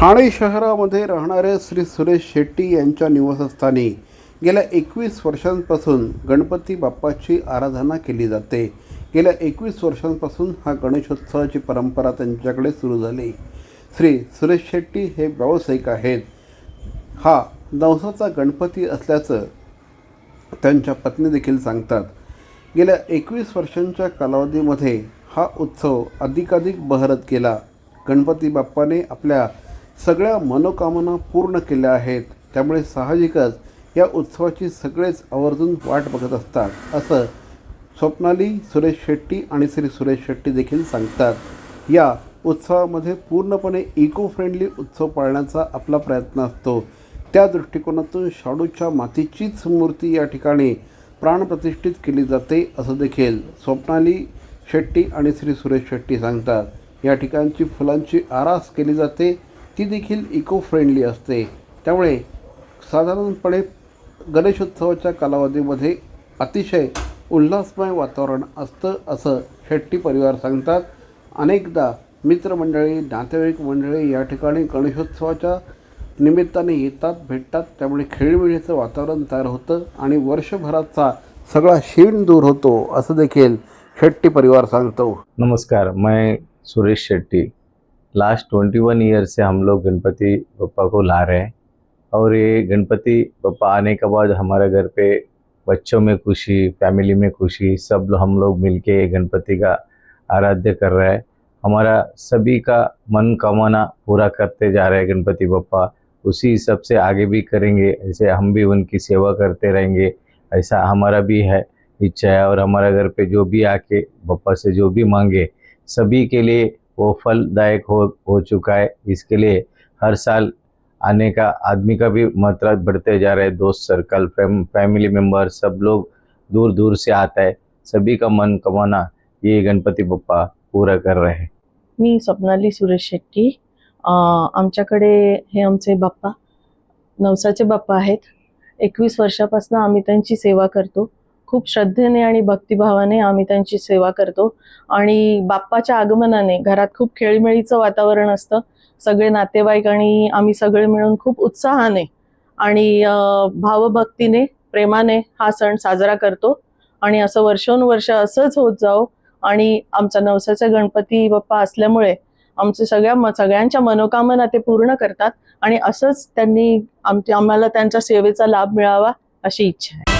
ठाणे शहरामध्ये राहणाऱ्या श्री सुरेश शेट्टी यांच्या निवासस्थानी गेल्या एकवीस वर्षांपासून गणपती बाप्पाची आराधना केली जाते. गेल्या एकवीस वर्षांपासून हा गणेशोत्सवाची परंपरा त्यांच्याकडे सुरू झाली. श्री सुरेश शेट्टी हे व्यावसायिक आहेत. हा नवसाचा गणपती असल्याचं त्यांच्या पत्नी देखील सांगतात. गेल्या एकवीस वर्षांच्या कालावधीमध्ये हा उत्सव अधिकाधिक बहरत गेला. गणपती बाप्पाने आपल्या सगळ्या मनोकामना पूर्ण केल्या आहेत. त्यामुळे साहजिकच या उत्सवाची सगळेच आवर्जून वाट बघत असतात असं स्वप्नाली सुरेश शेट्टी आणि श्री सुरेश शेट्टी देखील सांगतात. या उत्सवामध्ये पूर्णपणे इको फ्रेंडली उत्सव पाळण्याचा आपला प्रयत्न असतो. त्या दृष्टिकोनातून शाडूच्या मातीचीच मूर्ती या ठिकाणी प्राणप्रतिष्ठित केली जाते असं देखील स्वप्नाली शेट्टी आणि श्री सुरेश शेट्टी सांगतात. या ठिकाणची फुलांची आरास केली जाते ती देखील इको फ्रेंडली असते. त्यामुळे साधारणपणे गणेशोत्सवाच्या कालावधीमध्ये अतिशय उल्हासमय वातावरण असतं असं शेट्टी परिवार सांगतात. अनेकदा मित्रमंडळी नातेवाईक मंडळी या ठिकाणी गणेशोत्सवाच्या निमित्ताने येतात भेटतात. त्यामुळे खेळीमेळीचं वातावरण तयार होतं आणि वर्षभराचा सगळा शीण दूर होतो असं देखील शेट्टी परिवार सांगतो. नमस्कार मैं Suresh Shetty. Last twenty one year से हम लोग गणपति बप्पा को ला रहे हैं। और ये गणपति बप्पा आने के बाद हमारे घर पे बच्चों में खुशी, फैमिली में खुशी, सब हम लोग मिलके ये गणपति का आराध्य कर रहे हैं। हमारा सभी का मन कामना पूरा करते जा रहे हैं गणपति बप्पा। उसी हिसाब से आगे भी करेंगे, ऐसे हम भी उनकी सेवा करते रहेंगे, ऐसा हमारा भी है, इच्छा है। और हमारा घर पे जो भी आके बप्पा से जो भी मांगे, सभी के लिए वो फलदायक हो हो चुका है। इसके लिए हर साल आने का आदमी का भी मात्रा बढ़ते जा रहा है। दोस्त सर्कल फैम, फैमिली मेम्बर सब लोग दूर दूर से आता है। सभी का मन कमाना ये गणपति बप्पा पूरा कर रहे हैं। मी स्वप्नाली सुरेश शेट्टी। आमच्याकडे हे आमचे बाप्पा नवसाचे बाप्पा आहेत. एकवीस वर्षापासून आम्ही त्यांची सेवा करतो. खूप श्रद्धेने आणि भक्तिभावाने आम्ही त्यांची सेवा करतो. आणि बाप्पाच्या आगमनाने घरात खूप खेळीमेळीचं वातावरण असतं. सगळे नातेवाईक आणि आम्ही सगळे मिळून खूप उत्साहाने आणि भावभक्तीने प्रेमाने हा सण साजरा करतो. आणि असं वर्षोनुवर्ष असंच होत जाओ आणि आमचा नवसाचा गणपती बाप्पा असल्यामुळे आमचे सगळ्या म- सगळ्यांच्या मनोकामना ते पूर्ण करतात. आणि असंच त्यांनी आमच्या आम्हाला त्यांच्या सेवेचा लाभ मिळावा अशी इच्छा आहे.